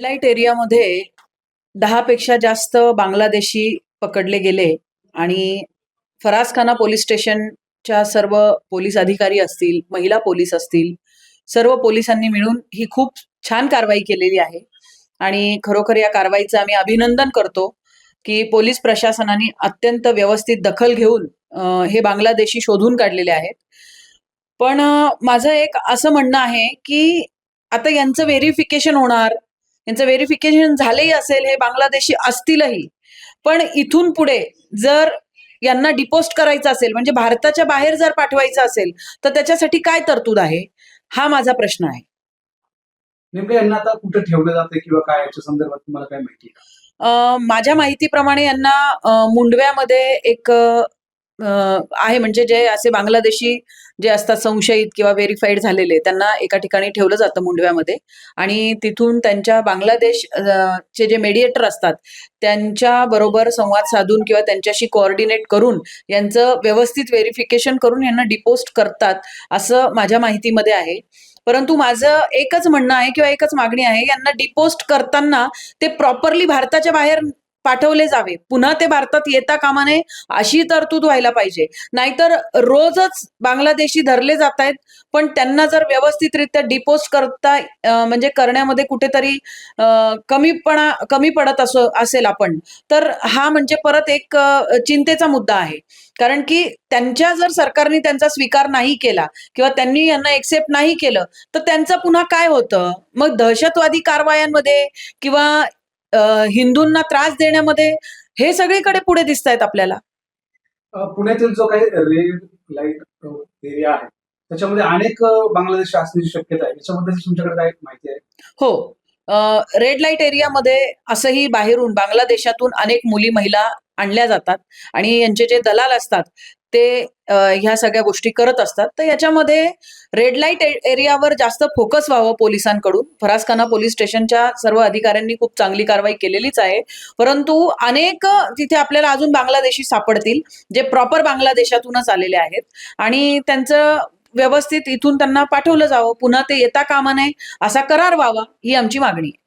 Light एरियामध्ये दहापेक्षा जास्त बांगलादेशी पकडले गेले आणि फरासखाना पोलीस स्टेशनच्या सर्व पोलीस अधिकारी असतील महिला पोलीस असतील सर्व पोलिसांनी मिळून ही खूप छान कारवाई केलेली आहे. आणि खरोखर या कारवाईचं आम्ही अभिनंदन करतो की पोलीस प्रशासनाने अत्यंत व्यवस्थित दखल घेऊन हे बांगलादेशी शोधून काढलेले आहेत. पण माझं एक असं म्हणणं आहे की आता यांचं व्हेरिफिकेशन होणार यांचं व्हेरिफिकेशन झालंही असेल हे बांगलादेशी असतीलही. पण इथून पुढे जर यांना डिपोस्ट करायचं असेल म्हणजे भारताच्या बाहेर जर पाठवायचं असेल तर त्याच्यासाठी काय तरतूद आहे? हा माझा प्रश्न आहे. नेमकं यांना आता कुठे ठेवलं जाते किंवा काय याच्या संदर्भात तुम्हाला काय माहिती आहे माझ्या माहितीप्रमाणे यांना अं, मुंडव्यामध्ये एक अं, आहे म्हणजे जे असे बांगलादेशी जे असतात संशयित किंवा व्हेरीफाईड झालेले त्यांना एका ठिकाणी ठेवलं जातं मुंडव्यामध्ये. आणि तिथून त्यांच्या बांगलादेश चे जे मेडिएटर असतात त्यांच्या बरोबर संवाद साधून किंवा त्यांच्याशी कोऑर्डिनेट करून यांचं व्यवस्थित व्हेरिफिकेशन करून यांना डिपोस्ट करतात असं माझ्या माहितीमध्ये आहे. परंतु माझं एकच म्हणणं आहे किंवा एकच मागणी आहे यांना डिपोस्ट करताना ते प्रॉपरली भारताच्या बाहेर पाठवले जावे. पुन्हा ते भारतात येता कामा नये अशी तरतूद व्हायला पाहिजे. नाहीतर रोजच बांगलादेशी धरले जात आहेत पण त्यांना जर व्यवस्थितरित्या डिपोस्ट करता म्हणजे करण्यामध्ये कुठेतरी कमीपणा कमी पडत असो असेल आपण तर हा म्हणजे परत एक चिंतेचा मुद्दा आहे. कारण की त्यांच्या जर सरकारने त्यांचा स्वीकार नाही केला किंवा त्यांनी यांना एक्सेप्ट नाही केलं तर त्यांचं पुन्हा काय होतं? मग दहशतवादी कारवायांमध्ये किंवा हिंदूंना त्रास देण्यामध्ये हे सगळीकडे पुढे दिसत आहेत आपल्याला पुण्यातील जो काही रेड लाइट एरिया आहे त्याच्यामध्ये अनेक बांगलादेशी असण्याची शक्यता आहे. याच्याबद्दल तुमच्याकडे काय माहिती आहे? हो. रेड लाइट एरियामध्ये असंही बाहेरून बांगलादेशातून अनेक मुली महिला आणल्या जातात आणि यांचे जे दलाल असतात ते ह्या सगळ्या गोष्टी करत असतात. तर याच्यामध्ये रेड लाइट एरियावर जास्त फोकस व्हावं पोलिसांकडून. फरासखाना पोलीस स्टेशनच्या सर्व अधिकाऱ्यांनी खूप चांगली कारवाई केलेलीच आहे. परंतु अनेक तिथे आपल्याला अजून बांगलादेशी सापडतील जे प्रॉपर बांगलादेशातूनच आलेले आहेत. आणि त्यांचं व्यवस्थित इथून त्यांना पाठवलं जावं. पुन्हा ते येता कामा नये असा करार व्हावा ही आमची मागणी आहे.